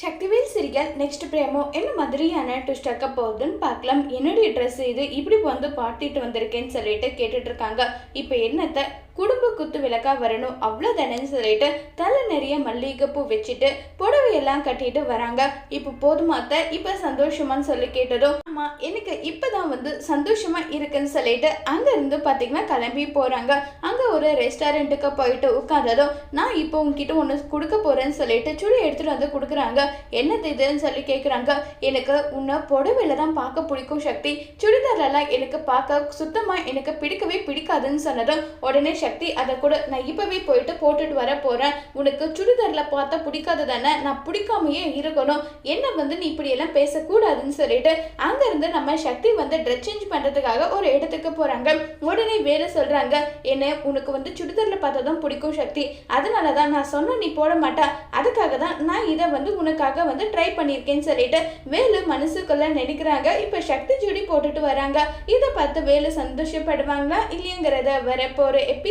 Sakthivel serial next பிரேமோ என்ன மாதிரியான twist ஆக்க போகுதுன்னு பார்க்கலாம். என்னுடைய ட்ரெஸ் இது இப்படி வந்து பாட்டிட்டு வந்திருக்கேன்னு சொல்லிட்டு கேட்டுட்ருக்காங்க இப்போ என்னத்தை குடும்ப குத்து விளக்கா வரணும் அவ்வளோதானேன்னு சொல்லிட்டு தலை நிறைய மல்லிகைப்பூ வச்சுட்டு புடவையெல்லாம் கட்டிட்டு வராங்க. இப்போ போதுமாத்த இப்போ சந்தோஷமான்னு சொல்லி கேட்டதும் ஆமா எனக்கு இப்பதான் வந்து சந்தோஷமா இருக்குன்னு சொல்லிட்டு அங்க இருந்து பாத்தீங்கன்னா கிளம்பி போறாங்க. அங்க ஒரு ரெஸ்டாரண்ட்டுக்கு போயிட்டு உட்காந்ததும் நான் இப்போ உங்ககிட்ட ஒன்று கொடுக்க போறேன்னு சொல்லிட்டு சுடி எடுத்துட்டு வந்து கொடுக்குறாங்க. என்னது இதுன்னு சொல்லி கேட்குறாங்க எனக்கு உன்னை புடவையில தான் பார்க்க பிடிக்கும் சக்தி. சுடிதார்லாம் எனக்கு பார்க்க சுத்தமா எனக்கு பிடிக்கவே பிடிக்காதுன்னு சொன்னதும் உடனே சக்தி அதை கூட நான் இப்பவே போயிட்டு போட்டுட்டு வர போறேன். உனக்கு சுடிதாரில் பார்த்தா பிடிக்காது தானே நான் பிடிக்காமையே இருக்கணும். என்ன வந்து நீ இப்படி எல்லாம் பேசக்கூடாதுன்னு சொல்லிட்டு அங்கேருந்து நம்ம சக்தி வந்து ட்ரெஸ் சேஞ்ச் பண்றதுக்காக ஒரு இடத்துக்கு போறாங்க. உடனே வேலை சொல்றாங்க. என்ன உனக்கு வந்து சுடிதாரில் பார்த்தா தான் பிடிக்கும் சக்தி. அதனால தான் நான் சொன்ன நீ போட மாட்டா. அதுக்காக தான் நான் இதை வந்து உனக்காக வந்து ட்ரை பண்ணியிருக்கேன்னு சொல்லிட்டு வேலு மனசுக்குள்ள நினைக்கிறாங்க. இப்போ சக்தி ஜுடி போட்டுட்டு வராங்க. இதை பார்த்து வேலு சந்தோஷப்படுவாங்களா? இல்லையங்கிறத வரப்போற